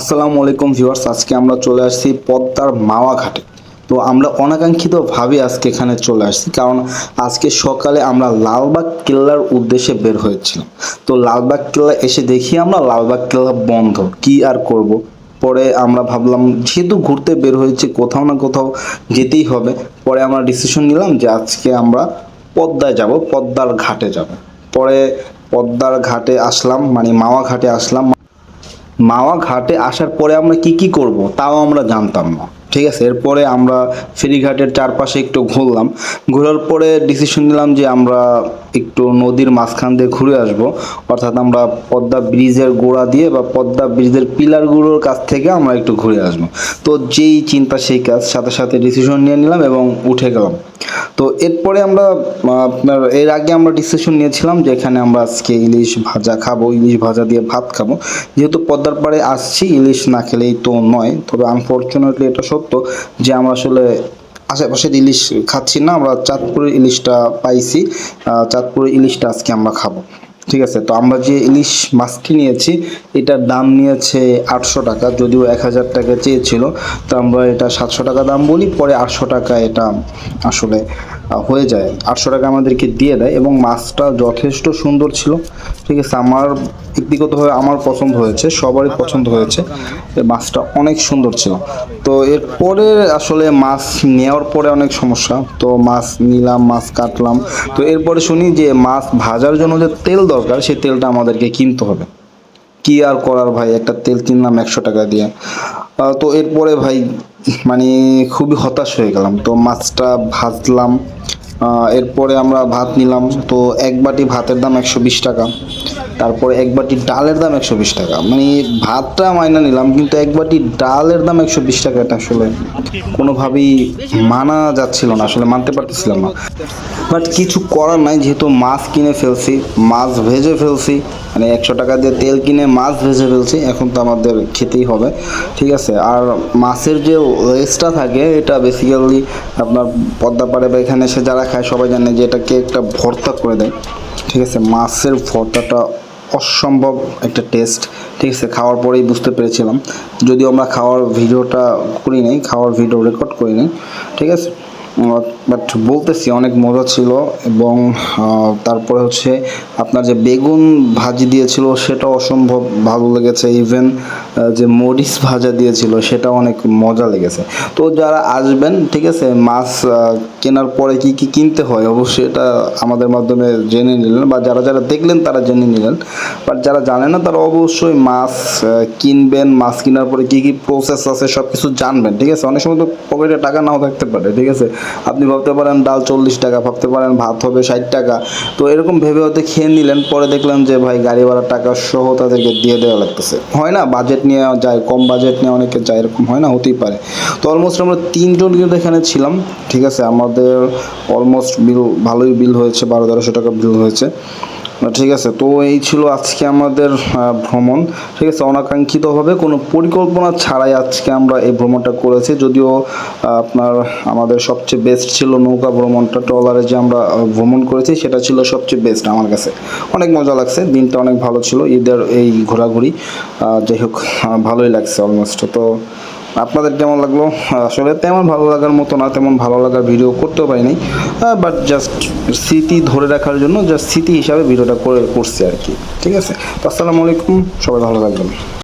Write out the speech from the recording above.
আসসালামু আলাইকুম ভিউয়ার্স, আজকে আমরা চলে আসছি পদ্মার মাওয়া ঘাটে। তো আমরা অনাকাঙ্ক্ষিতভাবে আজকে এখানে চলে আসছি, কারণ আজকে সকালে আমরা লালবাগ কেল্লার উদ্দেশ্যে বের হয়েছিলাম। তো লালবাগ কেল্লা এসে দেখি আমরা, লালবাগ কেল্লা বন্ধ, কি আর করব? পরে আমরা ভাবলাম, যেহেতু ঘুরতে বের হয়েছি, কোথাও না কোথাও যেতেই হবে। পরে আমরা ডিসিশন নিলাম যে আজকে আমরা পদ্মায় যাব, পদ্মার ঘাটে যাব। পরে পদ্মার ঘাটে আসলাম মানে মাওয়া ঘাটে আসলাম। মাওয়া ঘাটে আসার পরে আমরা কি কি করব, তাও আমরা জানতাম না। ঠিক আছে? এরপরে আমরা ফেরিঘাটের চারপাশে একটু ঘুরলাম। ঘোরার পরে ডিসিশন নিলাম যে আমরা একটু নদীর মাঝখান দিয়ে ঘুরে আসব। অর্থাৎ আমরা পদ্মা ব্রিজের গোড়া দিয়ে বা পদ্মা ব্রিজের পিলারগুলোর কাছ থেকে আমরা একটু ঘুরে আসব। তো যেই চিন্তা, সেই কাজ, সাথে সাথে ডিসিশন নিয়ে নিলাম এবং উঠে গেলাম। তো এরপরে আমরা আপনার, এর আগে আমরা ডিসিশন নিয়েছিলাম যেখানে আমরা আজকে ইলিশ ভাজা খাব, ইলিশ ভাজা দিয়ে ভাত খাব। যেহেতু পদ্মার পাড়ে আসছি, ইলিশ না খেলেই তো নয়। তবে আনফর্চুনেটলি এটা সত্য যে আমরা আসলে আশেপাশের ইলিশ খাচ্ছি না, আমরা চাঁদপুরের ইলিশটা পাইছি। চাঁদপুরের ইলিশটা আজকে আমরা খাব। ঠিক আছে, তো আমরা যে ইলিশ মাছটি নিয়েছি, এটার দাম নিয়েছে আটশো টাকা, যদিও এক হাজার টাকা চেয়েছিল, তো আমরা এটা সাতশো টাকা দাম বলি, পরে আটশো টাকা এটা আসলে হয়ে যায়। আটশো টাকা আমাদেরকে দিয়ে দেয় এবং মাছটা যথেষ্ট সুন্দর ছিল। ঠিক আছে, আমার ব্যক্তিগতভাবে আমার পছন্দ হয়েছে, সবারই পছন্দ হয়েছে। মাছটা অনেক সুন্দর ছিল। তো এরপরে আসলে মাছ নেওয়ার পরে অনেক সমস্যা। তো মাছ নিলাম, মাছ কাটলাম। তো এরপরে শুনি যে মাছ ভাজার জন্য যে তেল দরকার, সেই তেলটা আমাদেরকে কিনতে হবে। কি আর করার ভাই? একটা তেল কিনলাম একশো টাকা দিয়ে। তো এরপরে ভাই মানে খুবই হতাশ হয়ে গেলাম। তো মাছটা ভাজলাম। এরপরে আমরা ভাত নিলাম। তো এক বাটি ভাতের দাম একশো বিশ টাকা। তারপরে এক বাটি ডালের দাম একশো বিশ টাকা। মানে ভাতটা মাইনা নিলাম, কিন্তু এক বাটি ডালের দাম একশো বিশ টাকা এটা আসলে কোনোভাবেই মানা যাচ্ছিল না, আসলে মানতে পারতেছিলাম না। বাট কিছু করার নাই, যেহেতু মাছ কিনে ফেলছি, মাছ ভেজে ফেলছি মানে একশো টাকা দিয়ে তেল কিনে মাছ ভেজে ফেলছি, এখন তো আমাদের খেতেই হবে। ঠিক আছে, আর মাছের যে লেসটা থাকে, এটা বেসিক্যালি আপনার পদ্মা পাড়ে বা এখানে এসে যারা খায়, সবাই জানে যে এটাকে একটা ভর্তা করে দেয়। ঠিক আছে, মাছের ভর্তাটা অসম্ভব একটা টেস্ট ঠিক আছে, খাওয়ার পরেই বুঝতে পেরেছিলাম। যদিও আমরা খাওয়ার ভিডিওটা করি নাই খাওয়ার ভিডিও রেকর্ড করি নাই ঠিক আছে? বাট বলতেছি, অনেক মজা ছিল এবং তারপরে হচ্ছে আপনার যে বেগুন ভাজি দিয়েছিল, সেটা অসম্ভব ভালো লেগেছে। ইভেন যে মরিচ ভাজা দিয়েছিল, সেটা অনেক মজা লেগেছে। তো যারা আসবেন, ঠিক আছে, মাছ কেনার পরে কি কি কিনতে হয়, অবশ্যই এটা আমাদের মাধ্যমে জেনে নিলেন বা যারা যারা দেখলেন, তারা জেনে নিলেন। বাট যারা জানে না, তারা অবশ্যই মাছ কিনবেন, মাছ কেনার পরে কি কি প্রসেস আছে সব কিছু জানবেন, ঠিক আছে? অনেক সময় তো পকেটে টাকা নাও থাকতে পারে, ঠিক আছে? আপনি ভাবতে পারেন ডাল চল্লিশ টাকা, ভাবতে পারেন ভাত হবে ষাট টাকা। তো এরকম ভেবে হয়তো খেয়ে নিলেন, পরে দেখলাম যে ভাই গাড়ি ভাড়া টাকা সহ তাদেরকে দিয়ে দেওয়া লাগতেছে। হয় না বাজেট নিয়ে যায়, কম বাজেট নিয়ে অনেকে যায়, এরকম হয় না, হতেই পারে। তো অলমোস্ট আমরা তিনজন কিন্তু এখানে ছিলাম, ঠিক আছে? আমাদের অলমোস্ট বিল ভালোই বিল হয়েছে, বারো তেরোশো টাকা বিল হয়েছে। ঠিক আছে। তো এই ছিল আজকে আমাদের ভ্রমণ। ঠিক আছে, অনাকাঙ্ক্ষিতভাবে কোনো পরিকল্পনা ছাড়াই আজকে আমরা এই ভ্রমণটা করেছি। যদিও আপনার আমাদের সবচেয়ে বেস্ট ছিল নৌকা ভ্রমণটা, ট্রলারে যে আমরা ভ্রমণ করেছি, সেটা ছিল সবচেয়ে বেস্ট আমার কাছে। অনেক মজা লাগছে, দিনটা অনেক ভালো ছিল, ঈদের এই ঘোরাঘুরি। যাই হোক ভালোই লাগছে অলমোস্ট তো আপনাদের কেমন লাগল? আসলে তেমন ভালো লাগার মতো না, তেমন ভালো লাগার ভিডিও করতেও পারিনি। বাট জাস্ট স্মৃতি ধরে রাখার জন্য জাস্ট স্মৃতি হিসাবে ভিডিওটা করে, করছি আর কি। ঠিক আছে? তো আসসালামু আলাইকুম, সবাই ভালো থাকবেন।